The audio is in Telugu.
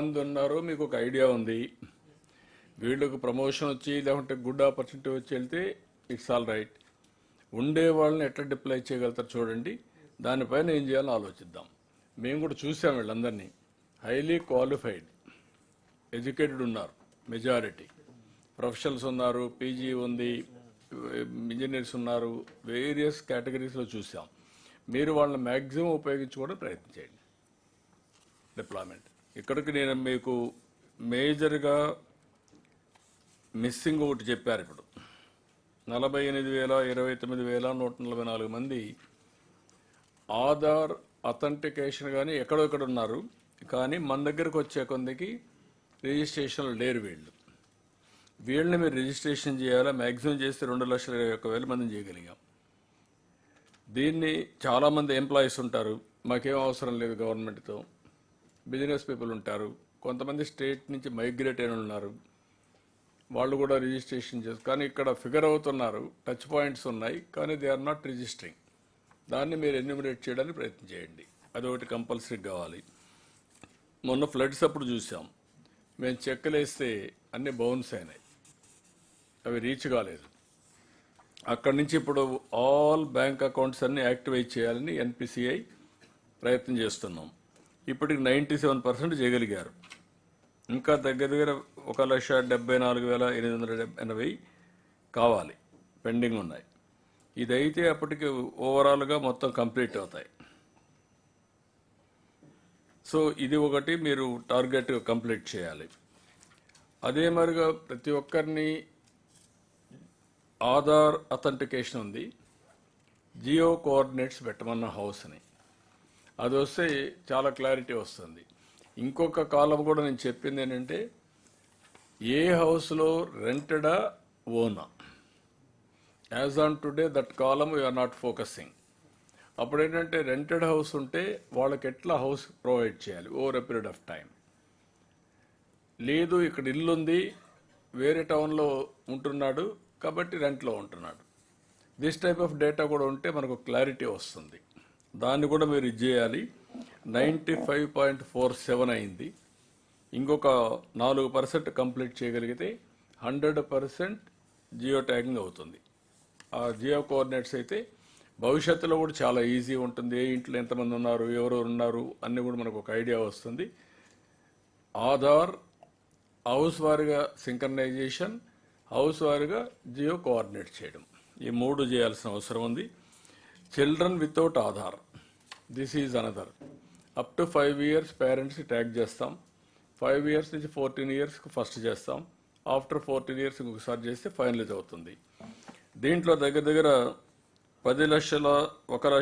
మంది ఉన్నారో మీకు ఒక ఐడియా ఉంది. వీళ్ళకు ప్రమోషన్ వచ్చి లేకుంటే గుడ్ ఆపర్చునిటీ వచ్చి వెళ్తే ఇట్స్ ఆల్ రైట్. ఉండే వాళ్ళని ఎట్లా డిప్లై చేయగలుగుతారు చూడండి. దానిపైన ఏం చేయాలో ఆలోచిద్దాం. మేము కూడా చూసాం వీళ్ళందరినీ. హైలీ క్వాలిఫైడ్ ఎడ్యుకేటెడ్ ఉన్నారు మెజారిటీ ప్రొఫెషనల్స్ ఉన్నారు పీజీ ఉంది ఇంజనీర్స్ ఉన్నారు వేరియస్ కేటగిరీస్లో చూసాం. మీరు వాళ్ళని మ్యాక్సిమం ఉపయోగించుకోవడం ప్రయత్నం చేయండి. డిప్లాయ్మెంట్ ఇక్కడికి నేను మీకు మేజర్గా మిస్సింగ్ ఒకటి చెప్పారు ఇప్పుడు. నలభై ఎనిమిది వేల ఇరవై తొమ్మిది వేల నూట నలభై నాలుగు మంది ఆధార్ అథెంటికేషన్ కానీ ఎక్కడో ఇక్కడ ఉన్నారు. కానీ మన దగ్గరకు వచ్చే కొందకి రిజిస్ట్రేషన్లు లేరు వీళ్ళు. వీళ్ళని మీరు రిజిస్ట్రేషన్ చేయాలా? మ్యాక్సిమం చేస్తే రెండు లక్షల ఇరవై ఒక్క వేల మందిని చేయగలిగాం. దీన్ని చాలామంది ఎంప్లాయీస్ ఉంటారు. మాకేం అవసరం లేదు గవర్నమెంట్తో. బిజినెస్ పీపుల్ ఉంటారు. కొంతమంది స్టేట్ నుంచి మైగ్రేట్ అయిన ఉన్నారు. వాళ్ళు కూడా రిజిస్ట్రేషన్ చేస్తారు కానీ ఇక్కడ ఫిగర్ అవుతున్నారు. టచ్ పాయింట్స్ ఉన్నాయి కానీ దే ఆర్ నాట్ రిజిస్టరింగ్. దాన్ని మీరు ఎన్యూమినేట్ చేయడానికి ప్రయత్నం చేయండి. అదొకటి కంపల్సరీ కావాలి. మొన్న ఫ్లడ్స్ అప్పుడు చూసాం. మేము చెక్కలేస్తే అన్ని బౌన్స్ అయినాయి. అవి రీచ్ కాలేదు. అక్కడి నుంచి ఇప్పుడు ఆల్ బ్యాంక్ అకౌంట్స్ అన్ని యాక్టివేట్ చేయాలని ఎన్పిసిఐ ప్రయత్నం చేస్తున్నాం. ఇప్పటికి నైంటీ సెవెన్ పర్సెంట్ చేయగలిగారు. ఇంకా దగ్గర దగ్గర ఒక లక్ష డెబ్బై నాలుగు వేల ఎనిమిది వందల డెబ్బై ఎనభై కావాలి. పెండింగ్ ఉన్నాయి. ఇదైతే అప్పటికి ఓవరాల్గా మొత్తం కంప్లీట్ అవుతాయి. సో ఇది ఒకటి మీరు టార్గెట్ కంప్లీట్ చేయాలి. అదే మరిగా ప్రతి ఒక్కరిని ఆధార్ అథెంటికేషన్ ఉంది. జియో కోఆర్డినేట్స్ పెట్టమన్న హౌస్ని అది వస్తే చాలా క్లారిటీ వస్తుంది. ఇంకొక కాలం కూడా నేను చెప్పింది ఏంటంటే ఏ హౌస్లో రెంటెడా ఓనా as on today that column you are not focusing అప్పుడు ఏంటంటే రెంటెడ్ హౌస్ ఉంటే వాళ్ళకి ఎట్లా హౌస్ ప్రొవైడ్ చేయాలి? Over a period of time లేదు ఇక్కడ ఇల్లు ఉంది వేరే టౌన్లో ఉంటున్నాడు కాబట్టి రెంట్లో ఉంటున్నాడు. దిస్ టైప్ ఆఫ్ డేటా కూడా ఉంటే మనకు క్లారిటీ వస్తుంది. దాన్ని కూడా మీరు ఇది చేయాలి. Ninety five point four seven అయింది. ఇంకొక నాలుగు పర్సెంట్ కంప్లీట్ చేయగలిగితే హండ్రెడ్ పర్సెంట్ జియో ట్యాగింగ్ అవుతుంది. ఆ జియో కోఆర్డినేట్స్ అయితే భవిష్యత్తులో కూడా చాలా ఈజీ ఉంటుంది. ఏ ఇంట్లో ఎంతమంది ఉన్నారు ఎవరెవరు ఉన్నారు అన్నీ కూడా మనకు ఒక ఐడియా వస్తుంది. ఆధార్ హౌస్ వారిగా సింక్రనైజేషన్ హౌస్ వారిగా జియో కోఆర్డినేట్ చేయడం. ఈ మూడు చేయాల్సిన అవసరం ఉంది. Children without Aadhaar this is another up to five years parents tag చేస్తాం. ఫైవ్ ఇయర్స్ నుంచి ఫోర్టీన్ ఇయర్స్కి ఫస్ట్ చేస్తాం. ఆఫ్టర్ ఫోర్టీన్ ఇయర్స్ ఇంకొకసారి చేస్తే ఫైనలైజ్ అవుతుంది. దీంట్లో దగ్గర దగ్గర పది లక్షల ఒక లక్ష